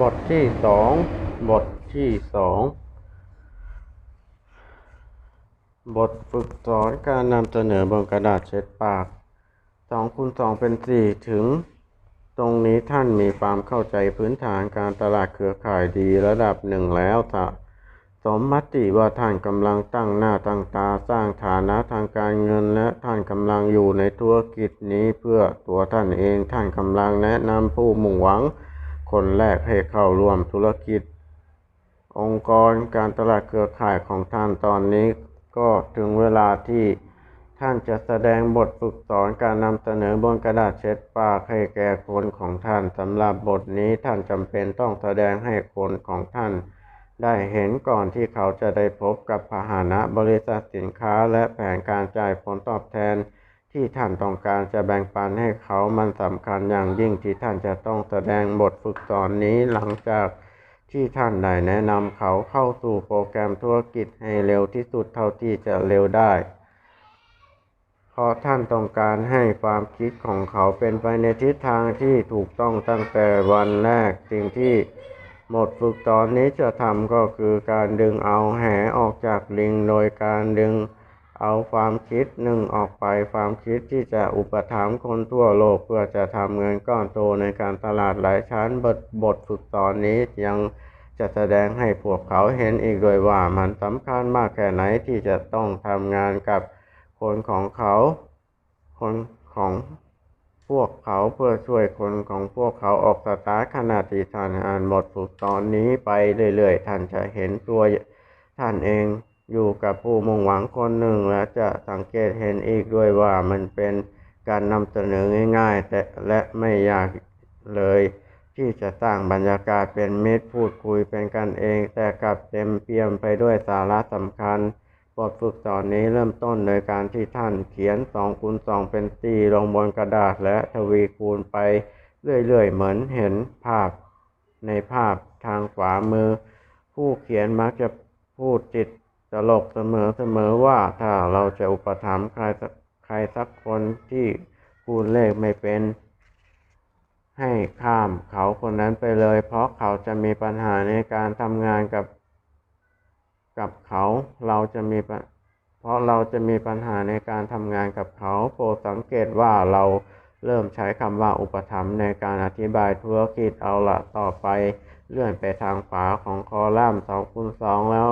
บทที่สองบทที่สองบทฝึกสอนการนำเสนอบนกระดาษเช็ดปากสองคูณสองเป็นสี่ถึง ตรงนี้ท่านมีความเข้าใจพื้นฐานการตลาดเครือข่ายดีระดับหนึ่งแล้วสะสมมติว่าท่านกำลังตั้งหน้าตั้งตาสร้างฐานะทางการเงินและท่านกำลังอยู่ในธุรกิจนี้เพื่อตัวท่านเองท่านกำลังแนะนำผู้มุ่งหวัง คนแรกให้เข้าร่วมธุรกิจ องค์กรการตลาดเครือข่ายของท่านตอนนี้ ก็ถึงเวลาที่ท่านจะแสดงบทฝึกสอนการนำเสนอบนกระดาษเช็ดปากให้แก่คนของท่านสำหรับบทนี้ท่านจำเป็นต้องแสดงให้คนของท่าน ได้เห็นก่อนที่เขาจะได้พบกับพาหนะบริษัทสินค้าและแผนการจ่ายผลตอบแทน ที่ท่านต้องการจะแบ่งปันให้เขามันสำคัญอย่างยิ่งที่ท่านจะต้องแสดงบทฝึกสอนนี้หลังจากที่ท่านได้แนะนำเขาเข้าสู่โปรแกรมธุรกิจให้เร็วที่สุดเท่าที่จะเร็วได้ เพราะท่านต้องการให้ความคิดของเขาเป็นไปในทิศทางที่ถูกต้องตั้งแต่วันแรกสิ่งที่บทฝึกตอนนี้จะทำก็คือการดึงเอาแหออกจากลิงโดยการดึง เอาความคิดหนึ่งออกไปความคิดที่จะอุปถัมภ์คนทั่วโลกเพื่อจะทำเงินก้อนโตในการตลาดหลายชั้นบทบทฝึกตอนนี้ยังจะแสดงให้พวกเขาเห็นอีกด้วยว่ามันสำคัญมากแค่ไหนที่จะต้องทำงานกับคนของเขา คนของพวกเขาเพื่อช่วยคนของพวกเขาออกสตาร์ขณะที่ท่านอ่านบทฝึกตอนนี้ไปเรื่อยๆท่านจะเห็นตัวท่านเอง อยู่กับผู้มุ่งหวังคนหนึ่ง และจะสังเกตเห็นอีกด้วยว่ามันเป็นการนำเสนอง่ายๆ แต่และไม่ยากเลย ที่จะสร้างบรรยากาศเป็นมิตรพูดคุยเป็นกันเอง แต่กลับเต็มเปี่ยมไปด้วยสาระสำคัญบทฝึกสอนนี้เริ่มต้นโดยการที่ท่านเขียน2คูณ2เป็นสี่ลงบนกระดาษและทวีคูณไปเรื่อยๆ เหมือนเห็นภาพในภาพทางขวามือ ผู้เขียนมักจะพูดจิต ตลกเสมอๆว่าถ้าเราจะอุปถัมภ์ใครใครสักคนที่คูณเลขไม่เป็น ให้ข้ามเขาคนนั้นไปเลย เพราะเขาจะมีปัญหาในการทำงานกับ กับเขาเราจะมีเพราะเราจะมีปัญหาในการทำงานกับเขาโปรดสังเกตว่าเราเริ่มใช้คำว่าอุปถัมภ์ในการอธิบายธุรกิจเอาละต่อไป เลื่อนไปทางขวาของคอลัมน์2คูณ2แล้ว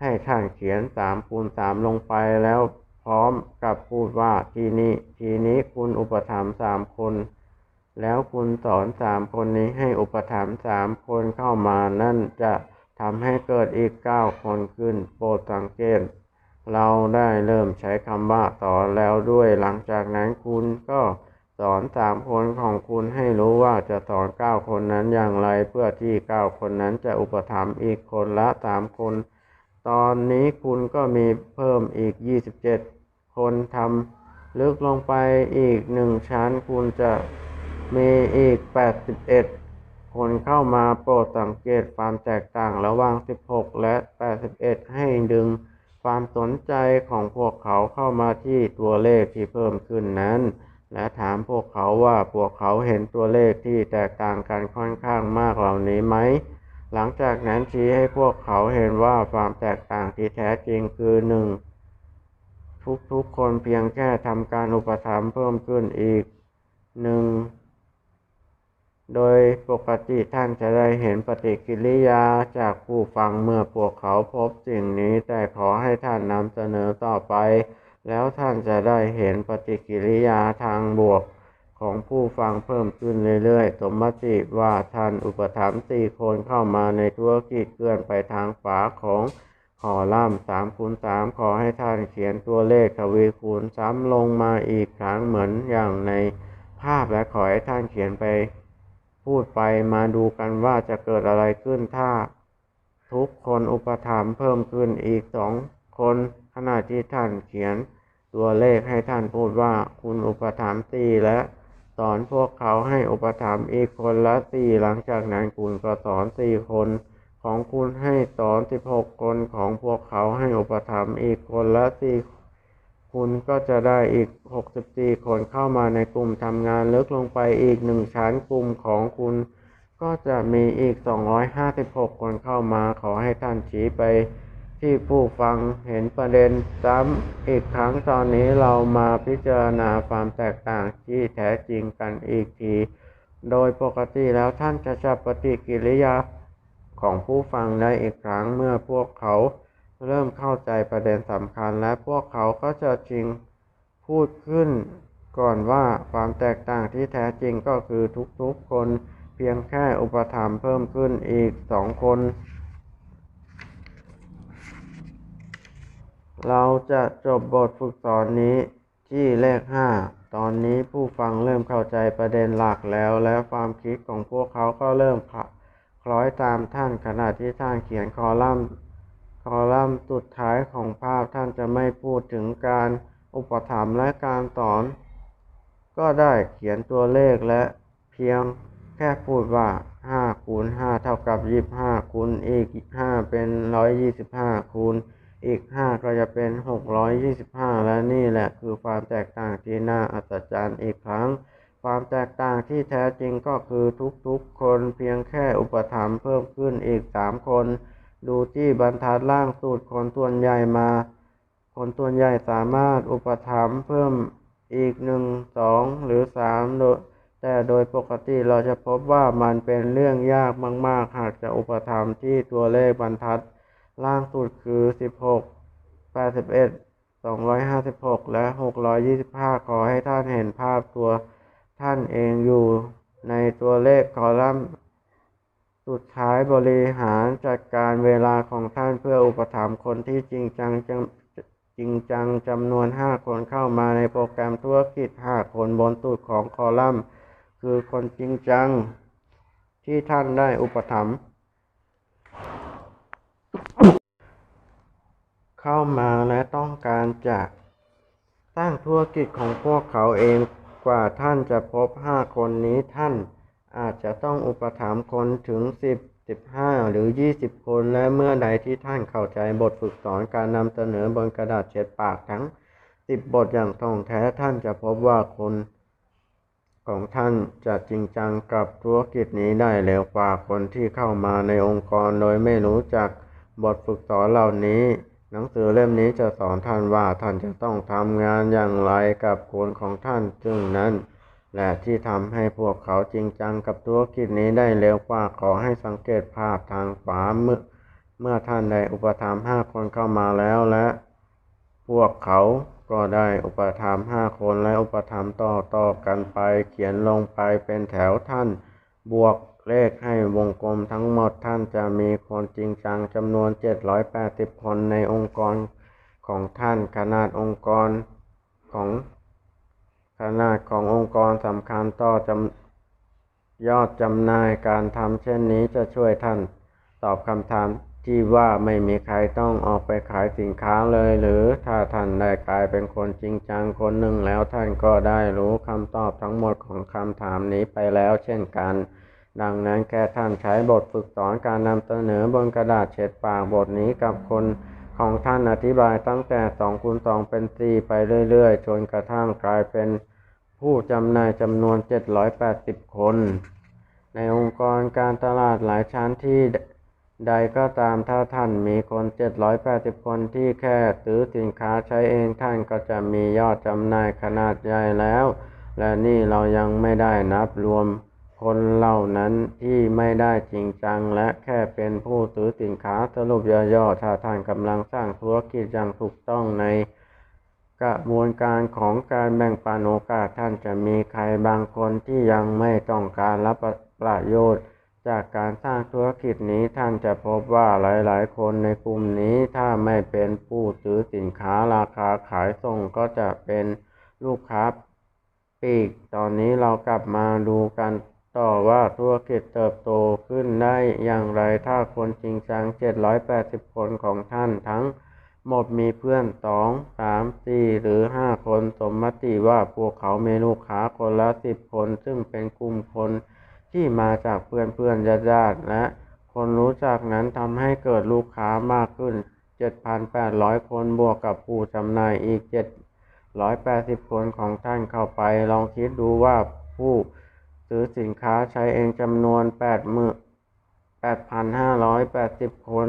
ให้ท่านเขียน3คูณ3ลงไปแล้วพร้อมกับพูดว่าทีนี้ทีนี้คุณอุปถัมภ์3คน แล้วคุณสอนสามคนนี้ให้อุปถัมภ์สามคนเข้ามานั่นจะทำให้เกิดอีกเก้าคนขึ้น โปรดสังเกต เราได้เริ่มใช้คำว่าสอนแล้วด้วยหลังจากนั้นคุณก็สอนสามคนของคุณให้รู้ว่าจะสอนเก้าคนนั้นอย่างไร เพื่อที่เก้าคนนั้นจะอุปถัมภ์อีกคนละสามคน ตอนนี้คุณก็มีเพิ่มอีกยี่สิบเจ็ดคนทำลึกลงไปอีกหนึ่งชั้น คุณจะมีอีก 81 คนเข้ามาโปรดสังเกตความแตกต่างระหว่าง 16 และ 81 ให้ดึงความสนใจของพวกเขาเข้ามาที่ตัวเลขที่เพิ่มขึ้นนั้น และถามพวกเขาว่าพวกเขาเห็นตัวเลขที่แตกต่างกันค่อนข้างมากเหล่านี้ไหม หลังจากนั้นชี้ให้พวกเขาเห็นว่าความแตกต่างที่แท้จริงคือหนึ่งทุกๆคนเพียงแค่ทำการอุปถัมภ์เพิ่มขึ้นอีกหนึ่งโดยปกติท่านจะได้เห็นปฏิกิริยาจากผู้ฟังเมื่อพวกเขาพบสิ่งนี้ แต่ขอให้ท่านนำเสนอต่อไป แล้วท่านจะได้เห็นปฏิกิริยาทางบวก ของผู้ฟังเพิ่มขึ้นเรื่อยๆ สมมติว่าท่านอุปถัมภ์สี่คนเข้ามาในธุรกิจเคลื่อนไปทางฝาของคอลัมสามคูณสามขอให้ท่านเขียนตัวเลขทวีคูณซ้ำลงมาอีกครั้งเหมือนอย่างในภาพและขอให้ท่านเขียนไป พูดไปมาดูกันว่าจะเกิดอะไรขึ้นถ้า ทุกคนอุปถัมภ์เพิ่มขึ้นอีกสองคน ขณะที่ท่านเขียนตัวเลขให้ท่านพูดว่าคุณอุปถัมภ์สี่และ สอนพวกเขาให้อุปถัมภ์อีกคนละสี่หลังจากนั้นคุณก็สอนสี่คนของคุณให้สอนสิบหกคนของพวกเขาให้อุปถัมภ์อีกคนละสี่คุณก็จะได้อีกหกสิบสี่คนเข้ามาในกลุ่มทำงานลึกลงไปอีกหนึ่งชั้นกลุ่มของคุณก็จะมีอีก256คนเข้ามาขอให้ท่านชี้ไป ที่ผู้ฟังเห็นประเด็นซ้ำอีกครั้งตอนนี้เรามาพิจารณาความแตกต่างที่แท้จริงกันอีกที โดยปกติแล้วท่านจะจับปฏิกิริยาของผู้ฟังได้อีกครั้งเมื่อพวกเขาเริ่มเข้าใจประเด็นสำคัญ และพวกเขาก็จะจริงพูดขึ้นก่อนว่าความแตกต่างที่แท้จริงก็คือทุกๆคนเพียงแค่อุปธรรมเพิ่มขึ้นอีกสองคน เราจะจบบทฝึกสอนนี้ที่เลขห้าตอนนี้ผู้ฟังเริ่มเข้าใจประเด็นหลักแล้ว และความคิดของพวกเขาก็เริ่มคล้อยตามท่านขณะที่ท่านเขียนคอลัมน์ คอลัมน์สุดท้ายของภาพท่านจะไม่พูดถึงการอุปถัมภ์และการสอน ก็ได้เขียนตัวเลขและเพียงแค่พูดว่า5คูณ5เท่ากับ 25คูณอีก5เป็น 125คูณ อีก 5 ก็จะเป็น 625 และนี่แหละคือความแตกต่างที่น่าอัศจรรย์อีกครั้ง ความแตกต่างที่แท้จริงก็คือทุกๆ คนเพียงแค่อุปถัมภ์เพิ่มขึ้นอีก 3 คน ดูที่บรรทัดล่างสุดคนส่วนใหญ่มา คนส่วนใหญ่สามารถอุปถัมภ์เพิ่มอีก 1 2 หรือ 3 โดยแต่โดยปกติเราจะพบว่ามันเป็นเรื่องยากมาก ๆ หากจะอุปถัมภ์ที่ตัวเลขบรรทัด ล่างสุดคือ 16 81 256 และ 625 ขอให้ท่านเห็นภาพตัวท่านเองอยู่ในตัวเลขคอลัมน์สุดท้ายบริหารจัดการเวลาของท่านเพื่ออุปถัมภ์คนที่จริงจังจจริงจังจำนวน 5 คนเข้ามาในโปรแกรมธุรกิจ 5 คนบนสุดของคอลัมน์ คือคนจริงจังที่ท่านได้อุปถัมภ์ เข้ามาและต้องการจะสร้างธุรกิจของพวกเขาเองกว่าท่านจะพบ5คนนี้ท่านอาจจะต้องอุปถัมภ์คนถึง10 15หรือ20คนและเมื่อใดที่ท่านเข้าใจบทฝึกสอนการนำเสนอบนกระดาษเช็ดปากทั้ง10บทอย่างท่องแท้ท่านจะพบว่าคนของท่านจะจริงจังกับธุรกิจนี้ได้เร็วกว่าคนที่เข้ามาในองค์กรโดยไม่รู้จัก บทฝึกสอนเหล่านี้ หนังสือเล่มนี้จะสอนท่านว่าท่านจะต้องทำงานอย่างไรกับคนของท่านซึ่งนั้น และที่ทำให้พวกเขาจริงจังกับธุรกิจนี้ได้เร็วกว่าขอให้สังเกตภาพทางขวาเมื่อเมื่อท่านได้อุปถัมภ์ห้าคนเข้ามาแล้วและ พวกเขาก็ได้อุปถัมภ์ห้าคนและอุปถัมภ์ต่อต่อกันไปเขียนลงไปเป็นแถวท่าน บวก เลขให้วงกลมทั้งหมดท่านจะมีคนจริงจังจำนวน 780 คนในองค์กรของท่านขนาดองค์กรของขนาดขององค์กรสำคัญต่อจำยอดจำนายการทำเช่นนี้จะช่วยท่านตอบคำถามที่ว่าไม่มีใครต้องออกไปขายสินค้าเลย หรือถ้าท่านได้กลายเป็นคนจริงจังคนหนึ่งแล้วท่านก็ได้รู้คำตอบทั้งหมดของคำถามนี้ไปแล้วเช่นกัน ดังนั้นแค่ท่านใช้บทฝึกสอนการนำเสนอบนกระดาษเช็ดปากบทนี้กับคนของท่านอธิบายตั้งแต่2คูณ2เป็น 4 ไปเรื่อยๆจนกระทั่งกลายเป็นผู้จำหน่ายจำนวน 780 คน ในองค์กรการตลาดหลายชั้นที่ใดก็ตามถ้าท่านมีคน 780 คนที่แค่ซื้อสินค้าใช้เองท่านก็จะมียอดจำหน่ายขนาดใหญ่แล้ว และนี่เรายังไม่ได้นับรวม คนเหล่านั้นที่ไม่ได้จริงจังและแค่เป็นผู้ซื้อสินค้าสรุปย่อๆถ้าท่านกำลังสร้างธุรกิจอย่างถูกต้องในกระบวนการของการแบ่งปันโอกาสท่านจะมีใครบางคนที่ยังไม่ต้องการรับประโยชน์ จากการสร้างธุรกิจนี้ท่านจะพบว่าหลายๆ คนในกลุ่มนี้ถ้าไม่เป็นผู้ซื้อสินค้าราคาขายส่งก็จะเป็นลูกค้าปีก ตอนนี้เรากลับมาดูกัน ต่อว่าธุรกิจเติบโตขึ้นได้อย่างไรถ้าคนจริงจัง 780 คนของท่านทั้งหมดมีเพื่อน 2 3 4 หรือ 5 คนสมมติว่าพวกเขาเมีลูกค้าคนละ 10 คน ซึ่งเป็นกลุ่มคนที่มาจากเพื่อนเพื่อนญาติญาติและคนรู้จักนั้นทำให้เกิดลูกค้ามากขึ้น 7,800 คนบวกกับผู้จำหน่ายอีก 780 คนของท่านเข้าไป ลองคิดดูว่าผู้ ซื้อสินค้าใช้เองจำนวน8มื่8,580 คน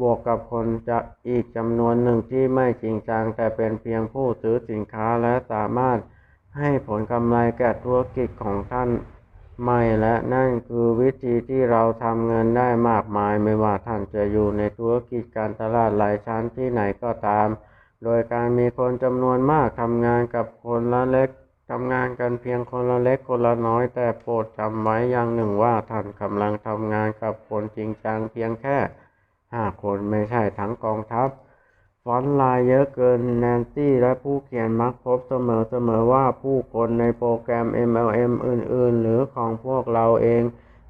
บวกกับคนจะอีกจำนวนหนึ่งที่ไม่จริงจัง แต่เป็นเพียงผู้ซื้อสินค้าและสามารถให้ผลกำไรแก่ธุรกิจของท่านไม่และนั่นคือวิธีที่เราทำเงินได้มากมาย ไม่ว่าท่านจะอยู่ในธุรกิจการตลาดหลายชั้นที่ไหนก็ตาม โดยการมีคนจำนวนมากทำงานกับคนละเล็ก ทำงานกันเพียงคนละเล็กคนละน้อย แต่โปรดจำไว้อย่างหนึ่งว่าท่านกำลังทำงานกับคนจริงจังเพียงแค่ห้าคนไม่ใช่ทั้งกองทัพฟอนต์ลน์เยอะเกินแนนซี่และผู้เขียนมักพบเสมอเสมอว่าผู้คนในโปรแกรม MLM อื่น ๆ หรือของพวกเราเอง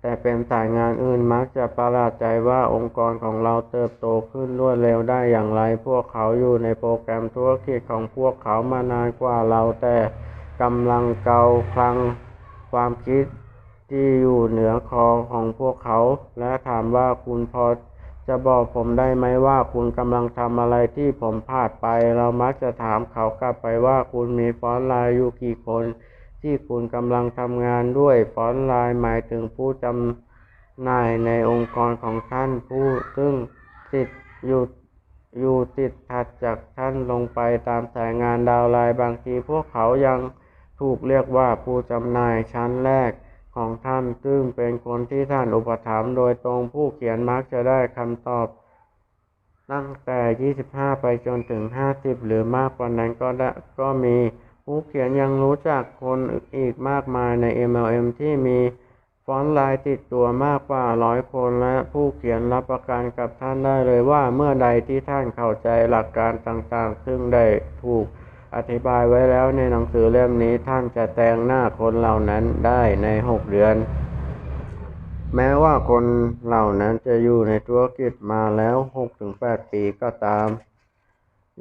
แต่เป็นสายงานอื่นมักจะประหลาดใจว่าองค์กรของเราเติบโตขึ้นรวดเร็วได้อย่างไร พวกเขาอยู่ในโปรแกรมธุรกิจของพวกเขามานานกว่าเราแต่ กำลังเกาคลังความคิดที่อยู่เหนือคอของพวกเขา และถามว่าคุณพอจะบอกผมได้ไหมว่าคุณกำลังทำอะไรที่ผมพลาดไป เรามักจะถามเขากลับไปว่าคุณมีฟอนต์ไลน์อยู่กี่คน ที่คุณกำลังทำงานด้วยฟอนต์ไลน์หมายถึงผู้จำหน่ายในองค์กรของท่านผู้ซึ่งติดอยู่อยู่ติดถัดจากท่านลงไปตามสายงานดาวไลน์บางทีพวกเขายัง ถูกเรียกว่าผู้จำหน่ายชั้นแรกของท่าน ซึ่งเป็นคนที่ท่านอุปถัมภ์โดยตรงผู้เขียนมักจะได้คำตอบ ตั้งแต่ 25 ไปจนถึง 50 หรือมากกว่านั้นก็ได้ก็มี ผู้เขียนยังรู้จักคนอีกมากมายใน MLM ที่มีฟอนต์ลน์ติดตัวมากกว่าร้อยคนและผู้เขียนรับประกันกับท่านได้เลยว่าเมื่อใดที่ท่านเข้าใจหลักการต่างๆ ซึ่งได้ถูก อธิบายไว้แล้วในหนังสือเล่มนี้ท่านจะแต่งหน้าคนเหล่านั้นได้ใน6เดือน แม้ว่าคนเหล่านั้นจะอยู่ในธุรกิจมาแล้ว6-8ปีก็ตาม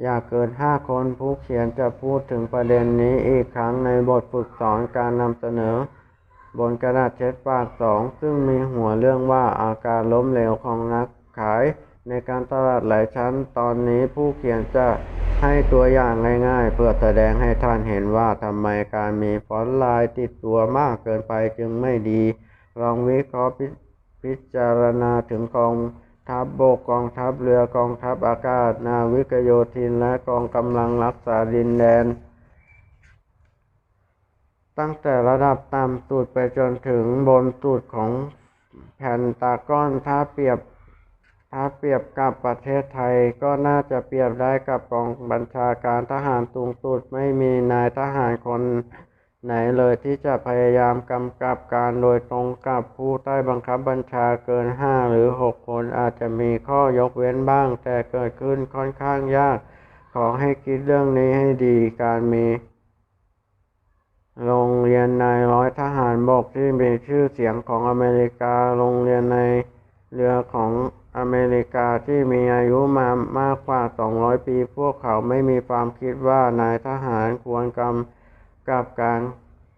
อย่าเกิน5คนผู้เขียนจะพูดถึงประเด็นนี้อีกครั้งในบทฝึกสอนการนำเสนอ บนกระดาษเช็ดปากสองซึ่งมีหัวเรื่องว่าอาการล้มเหลวของนักขาย ในการตลาดหลายชั้นตอนนี้ผู้เขียนจะให้ตัวอย่างง่ายๆ เพื่อแสดงให้ท่านเห็นว่าทำไมการมีฟอนต์ไลน์ติดตัวมากเกินไปจึงไม่ดี ลองวิเคราะห์พิจารณาถึงกองทัพบบกกองทัพเรือกองทัพอากาศ นาวิกโยธินและกองกำลังรักษาดินแดน ตั้งแต่ระดับต่ำสุดไปจนถึงบนสุดของแผ่นตากอนถ้าเปรียบ ถ้าเปรียบกับประเทศไทยก็น่าจะเปรียบได้กับกองบัญชาการทหารสูงสุดไม่มีนายทหารคนไหนเลยที่จะพยายามกำกับการโดยตรงกับผู้ใต้บังคับบัญชาเกินห้าหรือหกคนอาจจะมีข้อยกเว้นบ้าง แต่เกิดขึ้นค่อนข้างยาก ขอให้คิดเรื่องนี้ให้ดีการมีโรงเรียนนายร้อยทหารบกที่มีชื่อเสียงของอเมริกา โรงเรียนในเรือของ อเมริกาที่มีอายุมามากกว่า 200 ปี พวกเขาไม่มีความคิดว่านายทหารควรกำกับการ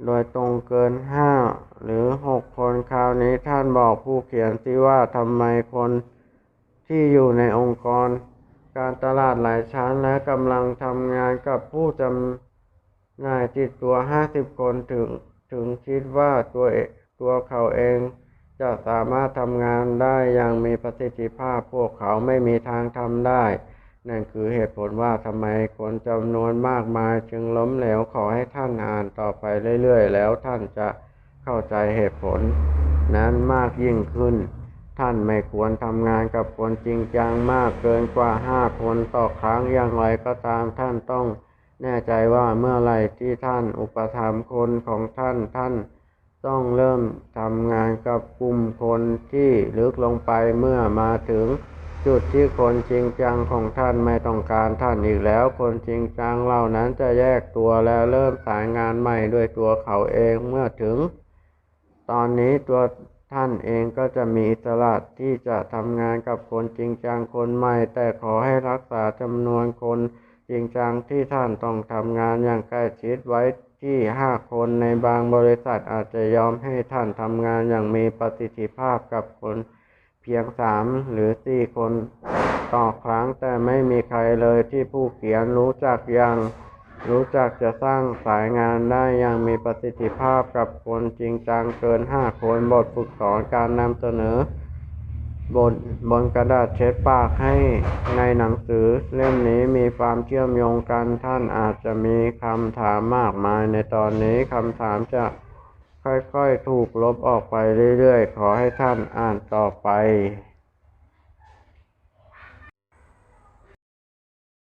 โดยตรงเกิน 5 หรือ 6 คนคราวนี้ท่านบอกผู้เขียนสิว่าทำไมคนที่อยู่ในองค์กร การตลาดหลายชั้นและกำลังทำงานกับผู้จำนายติดตัว 50 คนถึงถึงคิดว่าตัวตัวเขาเอง จะสามารถทำงานได้อย่างมีประสิทธิภาพพวกเขาไม่มีทางทำได้ นั่นคือเหตุผลว่าทำไมคนจำนวนมากมายจึงล้มเหลวขอให้ท่านอ่านต่อไปเรื่อยๆ แล้วท่านจะเข้าใจเหตุผล นั้นมากยิ่งขึ้น ท่านไม่ควรทำงานกับคนจริงจังมากเกินกว่าห้าคนต่อครั้งอย่างไรก็ตามท่านต้องแน่ใจว่าเมื่อไรที่ท่านอุปถัมภ์คนของท่านท่าน ต้องเริ่มทำงานกับกลุ่มคนที่ลึกลงไปเมื่อมาถึงจุดที่คนจริงจังของท่านไม่ต้องการท่านอีกแล้ว คนจริงจังเหล่านั้นจะแยกตัวและเริ่มสายงานใหม่ด้วยตัวเขาเองเมื่อถึง ตอนนี้ตัวท่านเองก็จะมีอิสระที่จะทำงานกับคนจริงจังคนใหม่ แต่ขอให้รักษาจำนวนคนจริงจังที่ท่านต้องทำงานอย่างใกล้ชิดไว้ที่ห้าคนในบางบริษัทอาจจะยอมให้ท่านทำงานอย่างมีประสิทธิภาพกับคนเพียงสามหรือสี่คนต่อครั้งแต่ไม่มีใครเลยที่ผู้เขียนรู้จักอย่างรู้จักจะสร้างสายงานได้อย่างมีประสิทธิภาพกับคนจริงจังเกิน5คนบทฝึกสอนการนำเสนอ บนบนกระดาษเช็ดปากให้ในหนังสือ เล่มนี้มีความเชื่อมโยงกันท่านอาจจะมีคำถามมากมายในตอนนี้คำถามจะค่อยๆ ถูกลบออกไปเรื่อยๆ ขอให้ท่านอ่านต่อไป